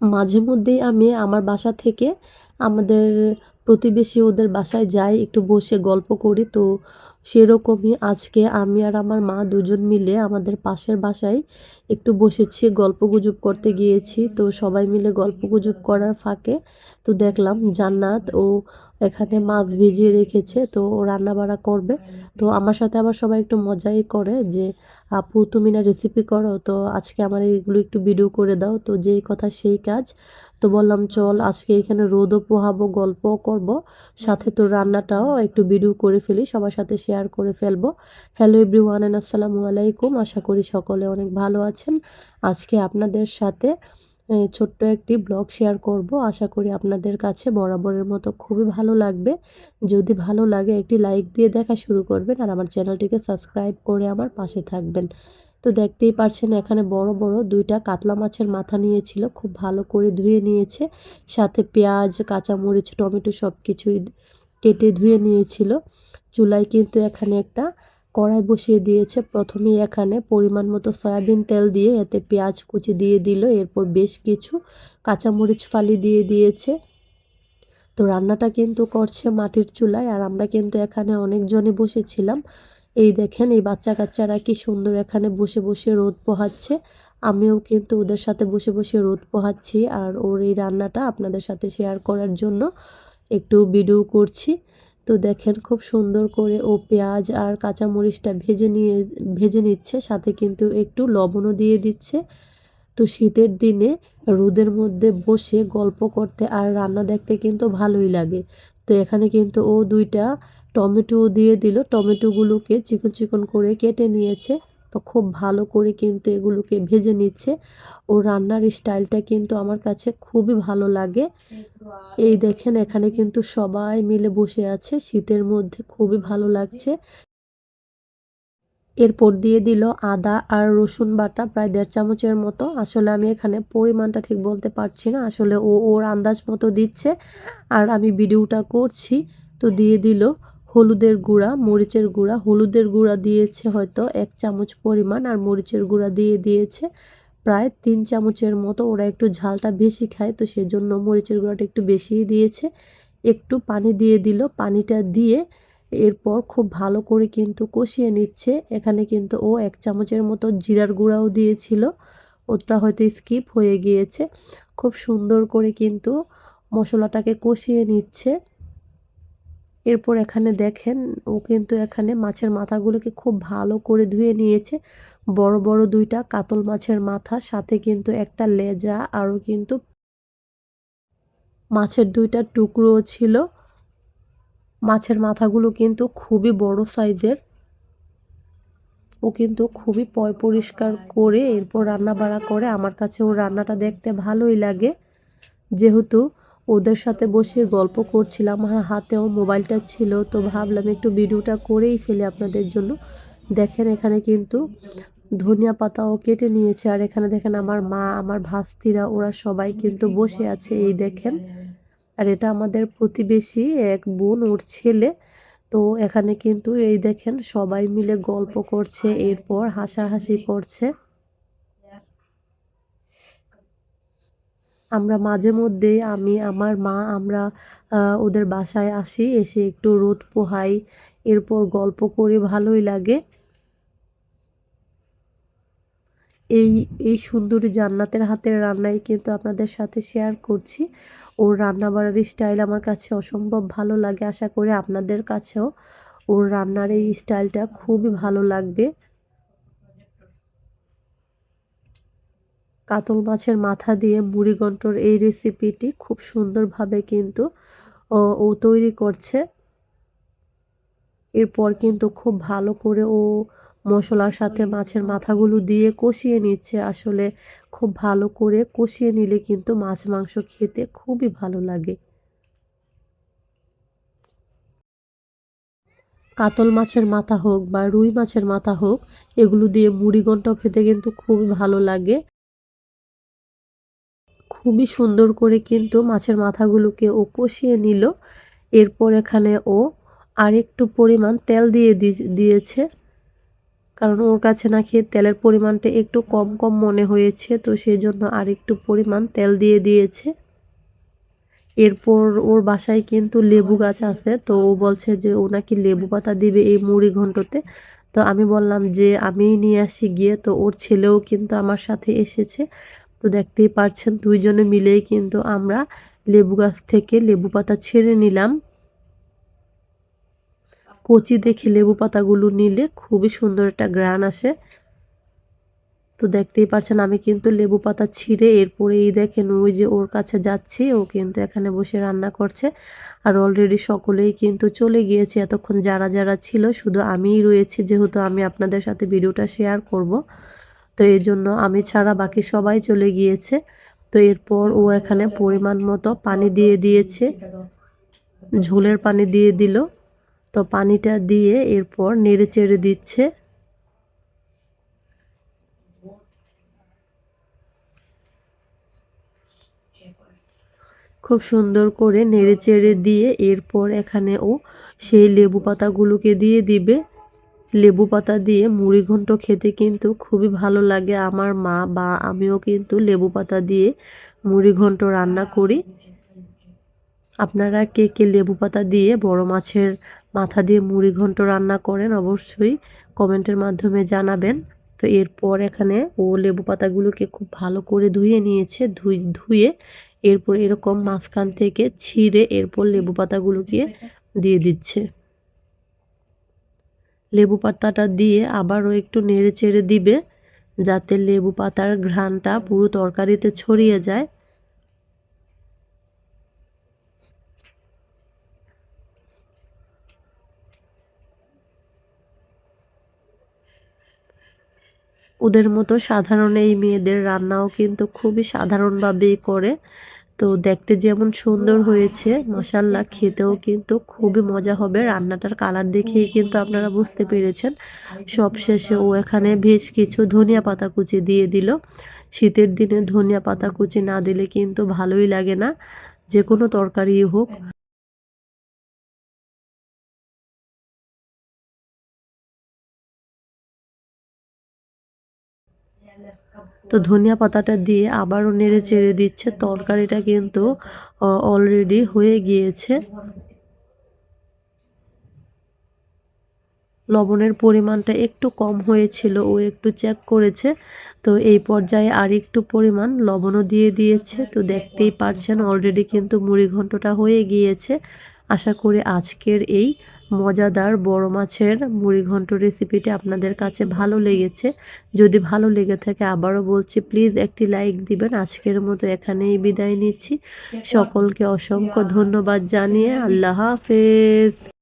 মাঝে মধ্যেই আমি আমার বাসা থেকে আমাদের প্রতিবেশী ওদের বাসায় যাই, একটু বসে গল্প করি। তো সেরকমই আজকে আমি আর আমার মা দুজন মিলে আমাদের পাশের বাসায় একটু বসেছি গল্প গুজব করতে গিয়েছি। তো সবাই মিলে গল্প গুজব করার ফাঁকে তো দেখলাম জান্নাত ও এখানে মাছ ভিজিয়ে রেখেছে, তো ও রান্না বাড়া করবে। তো আমার সাথে আবার সবাই একটু মজাই করে যে, আপু, তুমি না রেসিপি করো, তো আজকে আমার এইগুলো একটু ভিডিও করে দাও। তো যেই কথা সেই কাজ। তো বললাম, চল, আজকে এখানে রোদও পোহাবো, গল্পও করব। সাথে তো রান্নাটাও একটু ভিডিও করে ফেলি, সবার সাথে শেয়ার করে ফেলব। হ্যালো এভরিওয়ান এন্ড আসসালামু আলাইকুম। আশা করি সকলে অনেক ভালো আছেন। আজকে আপনাদের সাথে ছোট্ট একটি ব্লগ শেয়ার করব। আশা করি আপনাদের কাছে বরাবরের মতো খুবই ভালো লাগবে। যদি ভালো লাগে, একটি লাইক দিয়ে দেখা শুরু করবেন আর আমার চ্যানেলটিকে সাবস্ক্রাইব করে আমার পাশে থাকবেন। তো দেখতেই পারছেন, এখানে বড় বড় দুইটা কাতলা মাছের মাথা নিয়েছিল। খুব ভালো করে ধুয়ে নিয়েছে। সাথে পেঁয়াজ, কাঁচামরিচ, টমেটো সব কিছুই কেটে ধুয়ে নিয়েছিল। চুলায় কিন্তু এখানে একটা কড়াই বসিয়ে দিয়েছে। প্রথমেই এখানে পরিমাণ মতো সয়াবিন তেল দিয়ে এতে পেঁয়াজ কুচি দিয়ে দিল। এরপর বেশ কিছু কাঁচামরিচ ফালি দিয়ে দিয়েছে। তো রান্নাটা কিন্তু করছে মাটির চুলায়। আর আমরা কিন্তু এখানে অনেকজনই বসেছিলাম। এই দেখেন, এই বাচ্চা কাচ্চারা কি সুন্দর এখানে বসে বসে রোদ পোহাচ্ছে। আমিও কিন্তু ওদের সাথে বসে বসে রোদ পোহাচ্ছি। আর ওর এই রান্নাটা আপনাদের সাথে শেয়ার করার জন্য একটু ভিডিও করছি। তো দেখেন খুব সুন্দর করে ও পেঁয়াজ আর কাঁচামরিচটা ভেজে নিয়ে, ভেজে নিচ্ছে, সাথে কিন্তু একটু লবণও দিয়ে দিচ্ছে। তো শীতের দিনে রোদের মধ্যে বসে গল্প করতে আর রান্না দেখতে কিন্তু ভালোই লাগে। তো এখানে কিন্তু ও দুইটা টমেটো দিয়ে দিল। টমেটোগুলোকে চিকন চিকন করে কেটে নিয়েছে। তো খুব ভালো করে কিন্তু এগুলোকে ভেজে নিচ্ছে। ও রান্নার স্টাইলটা কিন্তু আমার কাছে খুবই ভালো লাগে। এই দেখেন এখানে কিন্তু সবাই মিলে বসে আছে, শীতের মধ্যে খুবই ভালো লাগছে। এরপর দিয়ে দিল আদা আর রসুন বাটা, প্রায় দেড় চামচের মতো। আসলে আমি এখানে পরিমাণটা ঠিক বলতে পারছি না, আসলে ও ওর আন্দাজ মতো দিচ্ছে। আর আমি ভিডিওটা করছি, তো দিয়ে দিল। হলুদের গুঁড়া, মরিচের গুঁড়া। হলুদের গুঁড়া দিয়েছে হয়তো এক চামচ পরিমাণ আর মরিচের গুঁড়া দিয়ে দিয়েছে প্রায় তিন চামচের মতো। ওরা একটু ঝালটা বেশি খায়, তো সেজন্য মরিচের গুঁড়াটা একটু বেশিই দিয়েছে। একটু পানি দিয়ে দিল। পানিটা দিয়ে এরপর খুব ভালো করে কিন্তু কষিয়ে নিচ্ছে। এখানে কিন্তু ও এক চামচের মতো জিরার গুঁড়াও দিয়েছিল। ওটা হয়তো স্কিপ হয়ে গিয়েছে। খুব সুন্দর করে কিন্তু মশলাটাকে কষিয়ে নিচ্ছে। এরপর এখানে দেখেন, ও কিন্তু এখানে মাছের মাথাগুলোকে খুব ভালো করে ধুয়ে নিয়েছে। বড় বড় দুইটা কাতল মাছের মাথা, সাথে কিন্তু একটা লেজা, আরও কিন্তু মাছের দুইটা টুকরো ছিল। মাছের মাথাগুলো কিন্তু খুবই বড় সাইজের। ও কিন্তু খুবই পয় পরিষ্কার করে এরপর রান্না বাড়া করে। আমার কাছে ও রান্নাটা দেখতে ভালোই লাগে। যেহেতু ওদের সাথে বসে গল্প করছিলাম আমার হাতেও মোবাইলটা ছিল, তো ভাবলাম একটু ভিডিওটা করেই ফেলি আপনাদের জন্য। দেখেন এখানে কিন্তু ধনিয়া পাতাও কেটে নিয়েছে, আর এখানে দেখেন আমার মা, আমার ভাস্তিরা, ওরা সবাই কিন্তু বসে আছে, এই দেখেন। আর এটা আমাদের প্রতিবেশী এক বোন, ওর ছেলে। তো এখানে কিন্তু এই দেখেন সবাই মিলে গল্প করছে, এরপর হাসাহাসি করছে। আমরা মাঝে মধ্যে আমি, আমার মা, আমরা ওদের বাসায় আসি, এসে একটু রোদ পোহাই। এরপর গল্প করে, ভালোই লাগে। এই এই সুন্দরী জান্নাতের হাতের রান্নাই কিন্তু আপনাদের সাথে শেয়ার করছি। ওর রান্না বাড়ার স্টাইল আমার কাছে অসম্ভব ভালো লাগে, আশা করি আপনাদের কাছেও। ওর রান্নার এই স্টাইলটা খুবই ভালো লাগবে। কাতল মাছের মাথা দিয়ে মুড়িঘণ্টর এই রেসিপিটি খুব সুন্দরভাবে কিন্তু, ও তৈরি করছে। এরপর কিন্তু খুব ভালো করে ও মশলার সাথে মাছের মাথাগুলো দিয়ে কষিয়ে নিচ্ছে। আসলে খুব ভালো করে কষিয়ে নিলে কিন্তু মাছ মাংস খেতে খুবই ভালো লাগে। কাতল মাছের মাথা হোক বা রুই মাছের মাথা হোক, এগুলো দিয়ে মুড়ি ঘন্ট খেতে কিন্তু খুবই ভালো লাগে। খুবই সুন্দর করে কিন্তু মাছের মাথাগুলোকে ও কষিয়ে নিল। এরপর এখানে ও আরেকটু পরিমাণ তেল দিয়ে দিয়েছে। কারণ ওর কাছে নাকি তেলের পরিমাণটা একটু কম কম মনে হয়েছে, তো সেই জন্য আর একটু পরিমাণ তেল দিয়ে দিয়েছে। এরপর ওর বাসায় কিন্তু লেবু গাছ আছে, তো ও বলছে যে ও নাকি লেবু পাতা দিবে এই মুড়ি ঘন্টতে। তো আমি বললাম যে আমিই নিয়ে আসি গিয়ে, তো ওর ছেলেও কিন্তু আমার সাথে এসেছে। তো দেখতেই পারছেন দুইজনে মিলেই কিন্তু আমরা লেবু গাছ থেকে লেবু পাতা ছেড়ে নিলাম। কচি দেখে লেবু পাতাগুলো নিলে খুবই সুন্দর একটা গ্রান আসে। তো দেখতেই পারছেন আমি কিন্তু লেবু পাতা ছিঁড়ে এরপরে এই দেখেন ওই যে ওর কাছে যাচ্ছি, ও কিন্তু এখানে বসে রান্না করছে। আর অলরেডি সকলেই কিন্তু চলে গিয়েছে, এতক্ষণ যারা যারা ছিল শুধু আমিই রয়েছি, যেহেতু আমি আপনাদের সাথে ভিডিওটা শেয়ার করব। তো এই জন্য আমি ছাড়া বাকি সবাই চলে গিয়েছে। তো এরপর ও এখানে পরিমাণ মতো পানি দিয়ে দিয়েছে। ঝোলের পানি দিয়ে দিল। তো পানিটা দিয়ে এরপর নেড়ে চেড়ে দিচ্ছে। খুব সুন্দর করে নেড়ে চেড়ে দিয়ে এরপর এখানে ও সেই লেবু পাতাগুলোকে দিয়ে দিবে। লেবু পাতা দিয়ে মুড়ি ঘন্ট খেতে কিন্তু খুবই ভালো লাগে। আমার মা বা আমিও কিন্তু লেবু পাতা দিয়ে মুড়ি ঘন্ট রান্না করি। আপনারা কে কে লেবু পাতা দিয়ে বড় মাছের মাথা দিয়ে মুড়ি ঘন্ট রান্না করেন অবশ্যই কমেন্টের মাধ্যমে জানাবেন। তো এরপর এখানে ও লেবু পাতাগুলোকে খুব ভালো করে ধুয়ে নিয়েছে। ধুয়ে এরপর এরকম মাঝখান থেকে ছিঁড়ে এরপর লেবু পাতাগুলোকে দিয়ে দিচ্ছে। লেবু পাতাটা দিয়ে আবারও একটু নেড়ে চেড়ে দিবে, যাতে লেবু পাতার ঘ্রাণটা পুরো তরকারিতে ছড়িয়ে যায়। ওদের মতো সাধারণ এই মেয়েদের রান্নাও কিন্তু খুবই সাধারণভাবেই করে। তো দেখতে যেমন সুন্দর হয়েছে মশাল্লা খেতেও কিন্তু খুবই মজা হবে। রান্নাটার কালার দেখেই কিন্তু আপনারা বুঝতে পেরেছেন। সব শেষে ও এখানে বেশ কিছু ধনিয়া পাতা কুচি দিয়ে দিল। শীতের দিনে ধনিয়া পাতা কুচি না দিলে কিন্তু ভালোই লাগে না। যে কোনো তরকারি হোক তো ধনিয়া পাতাটা দিয়ে আবারও নেড়ে চেড়ে দিচ্ছে। তরকারিটা কিন্তু অলরেডি হয়ে গিয়েছে। লবণের পরিমাণটা একটু কম হয়েছিল, ও একটু চেক করেছে। তো এই পর্যায়ে আর একটু পরিমাণ লবণও দিয়ে দিয়েছে। তো দেখতেই পারছেন অলরেডি কিন্তু মুড়ি ঘন্টটা হয়ে গিয়েছে। আশা করি আজকের এই মজাদার বড় মাছের মুড়ি ঘন্ট রেসিপিটি আপনাদের কাছে ভালো লেগেছে। যদি ভালো লেগে থাকে আবারও বলছি প্লিজ একটি লাইক দিবেন। আজকের মতো এখানেই বিদায় নিচ্ছি। সকলকে অসংখ্য ধন্যবাদ জানিয়ে আল্লাহ হাফেজ।